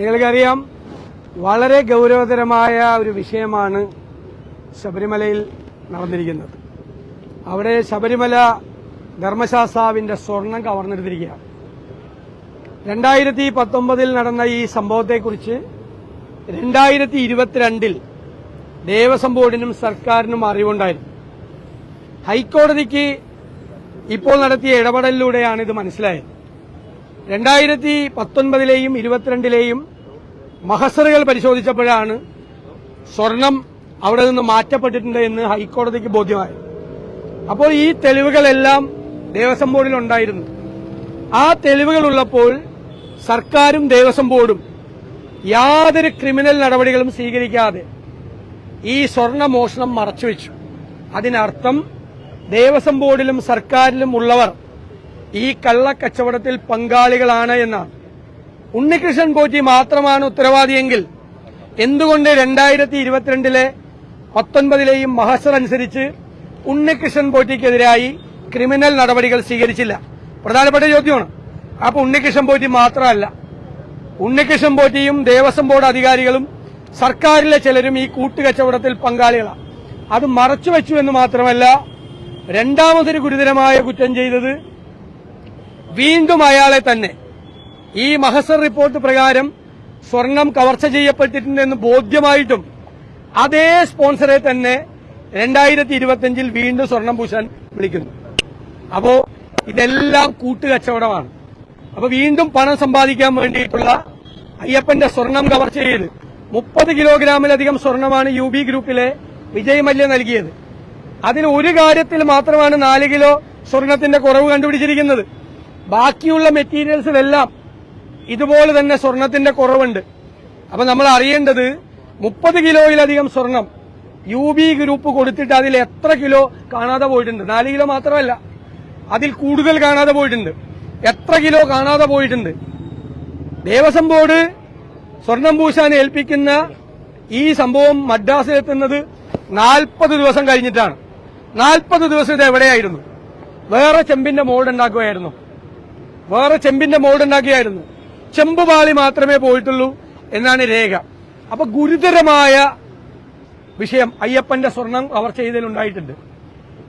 നിങ്ങൾക്കറിയാം വളരെ ഗൗരവതരമായ ഒരു വിഷയമാണ് ശബരിമലയിൽ നടന്നിരിക്കുന്നത്. അവിടെ ശബരിമല ധർമ്മശാസ്താവിന്റെ സ്വർണം കവർന്നെടുത്തിരിക്കുകയാണ്. രണ്ടായിരത്തി പത്തൊമ്പതിൽ നടന്ന ഈ സംഭവത്തെക്കുറിച്ച് രണ്ടായിരത്തി ഇരുപത്തിരണ്ടിൽ ദേവസ്വം ബോർഡിനും സർക്കാരിനും അറിവുണ്ടായിരുന്നു. ഹൈക്കോടതിക്ക് ഇപ്പോൾ നടത്തിയ ഇടപെടലിലൂടെയാണ് ഇത് മനസ്സിലായത്. രണ്ടായിരത്തി പത്തൊൻപതിലെയും ഇരുപത്തിരണ്ടിലെയും മഹസറുകൾ പരിശോധിച്ചപ്പോഴാണ് സ്വർണം അവിടെ നിന്ന് മാറ്റപ്പെട്ടിട്ടുണ്ട് എന്ന് ഹൈക്കോടതിക്ക് ബോധ്യമായി. അപ്പോൾ ഈ തെളിവുകളെല്ലാം ദേവസ്വം ബോർഡിൽ ഉണ്ടായിരുന്നു. ആ തെളിവുകളുള്ളപ്പോൾ സർക്കാരും ദേവസ്വം ബോർഡും യാതൊരു ക്രിമിനൽ നടപടികളും സ്വീകരിക്കാതെ ഈ സ്വർണ മോഷണം മറച്ചുവെച്ചു. അതിനർത്ഥം ദേവസ്വം ബോർഡിലും സർക്കാരിലും ഉള്ളവർ ഈ കള്ളക്കച്ചവടത്തിൽ പങ്കാളികളാണ് എന്നാണ്. ഉണ്ണികൃഷ്ണൻ പോറ്റി മാത്രമാണ് ഉത്തരവാദിയെങ്കിൽ എന്തുകൊണ്ട് രണ്ടായിരത്തി ഇരുപത്തിരണ്ടിലെ പത്തൊൻപതിലെയും മഹസർ അനുസരിച്ച് ഉണ്ണികൃഷ്ണൻ പോറ്റിക്കെതിരായി ക്രിമിനൽ നടപടികൾ സ്വീകരിച്ചില്ല? പ്രധാനപ്പെട്ട ചോദ്യമാണ്. അപ്പൊ ഉണ്ണികൃഷ്ണൻ പോറ്റി മാത്രമല്ല. ഉണ്ണികൃഷ്ണൻ പോറ്റിയും ദേവസ്വം ബോർഡ് അധികാരികളും സർക്കാരിലെ ചിലരും ഈ കൂട്ടുകച്ചവടത്തിൽ പങ്കാളികളാണ് അത് മറച്ചുവെച്ചു എന്ന് മാത്രമല്ല രണ്ടാമതൊരു ഗുരുതരമായ കുറ്റം ചെയ്തത് വീണ്ടും അയാളെ തന്നെ. ഈ മഹസർ റിപ്പോർട്ട് പ്രകാരം സ്വർണം കവർച്ച ചെയ്യപ്പെട്ടിട്ടുണ്ടെന്ന് ബോധ്യമായിട്ടും അതേ സ്പോൺസറെ തന്നെ രണ്ടായിരത്തി ഇരുപത്തിയഞ്ചിൽ വീണ്ടും സ്വർണം പൂശാൻ വിളിക്കുന്നു. അപ്പോ ഇതെല്ലാം കൂട്ടുകച്ചവടമാണ്. അപ്പൊ വീണ്ടും പണം സമ്പാദിക്കാൻ വേണ്ടിയിട്ടുള്ള അയ്യപ്പന്റെ സ്വർണം കവർച്ച ചെയ്ത് മുപ്പത് കിലോഗ്രാമിലധികം സ്വർണമാണ് യു ബി ഗ്രൂപ്പിലെ വിജയ് മല്യ നൽകിയത്. അതിൽ ഒരു കാര്യത്തിൽ മാത്രമാണ് നാല് കിലോ സ്വർണത്തിന്റെ കുറവ് കണ്ടുപിടിച്ചിരിക്കുന്നത്. ബാക്കിയുള്ള മെറ്റീരിയൽസിലെല്ലാം ഇതുപോലെ തന്നെ സ്വർണത്തിന്റെ കുറവുണ്ട്. അപ്പൊ നമ്മൾ അറിയേണ്ടത് മുപ്പത് കിലോയിലധികം സ്വർണം യു ബി ഗ്രൂപ്പ് കൊടുത്തിട്ട് അതിൽ എത്ര കിലോ കാണാതെ പോയിട്ടുണ്ട്? നാല് കിലോ മാത്രമല്ല. അതിൽ കൂടുതൽ കാണാതെ പോയിട്ടുണ്ട്. എത്ര കിലോ കാണാതെ പോയിട്ടുണ്ട്? ദേവസ്വം ബോർഡ് സ്വർണം പൂശാൻ ഏൽപ്പിക്കുന്ന ഈ സംഭവം മദ്രാസിലെത്തുന്നത് നാൽപ്പത് ദിവസം കഴിഞ്ഞിട്ടാണ്. നാൽപ്പത് ദിവസം ഇത് എവിടെയായിരുന്നു? വേറെ ചെമ്പിന്റെ മോൾഡ് ഉണ്ടാക്കുകയായിരുന്നു വേറെ ചെമ്പിന്റെ മോൾഡ് ഉണ്ടാക്കിയായിരുന്നു. ചെമ്പ് പാളി മാത്രമേ പോയിട്ടുള്ളൂ എന്നാണ് രേഖ. അപ്പൊ ഗുരുതരമായ വിഷയം അയ്യപ്പന്റെ സ്വർണം അവർ ചെയ്തതിലുണ്ടായിട്ടുണ്ട്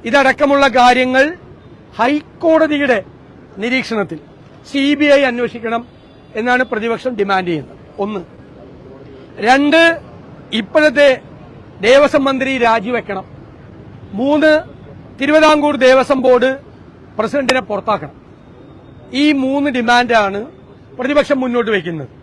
ഇതടക്കമുള്ള കാര്യങ്ങൾ ഹൈക്കോടതിയുടെ നിരീക്ഷണത്തിൽ സി ബി ഐ അന്വേഷിക്കണം എന്നാണ് പ്രതിപക്ഷം ഡിമാൻഡ് ചെയ്യുന്നത്. ഒന്ന്. രണ്ട് ഇപ്പോഴത്തെ ദേവസ്വം മന്ത്രി രാജിവെക്കണം. മൂന്ന് തിരുവിതാംകൂർ ദേവസ്വം ബോർഡ് പ്രസിഡന്റിനെ പുറത്താക്കണം. ഈ മൂന്ന് ഡിമാൻഡാണ് പ്രതിപക്ഷം മുന്നോട്ട് വയ്ക്കുന്നത്.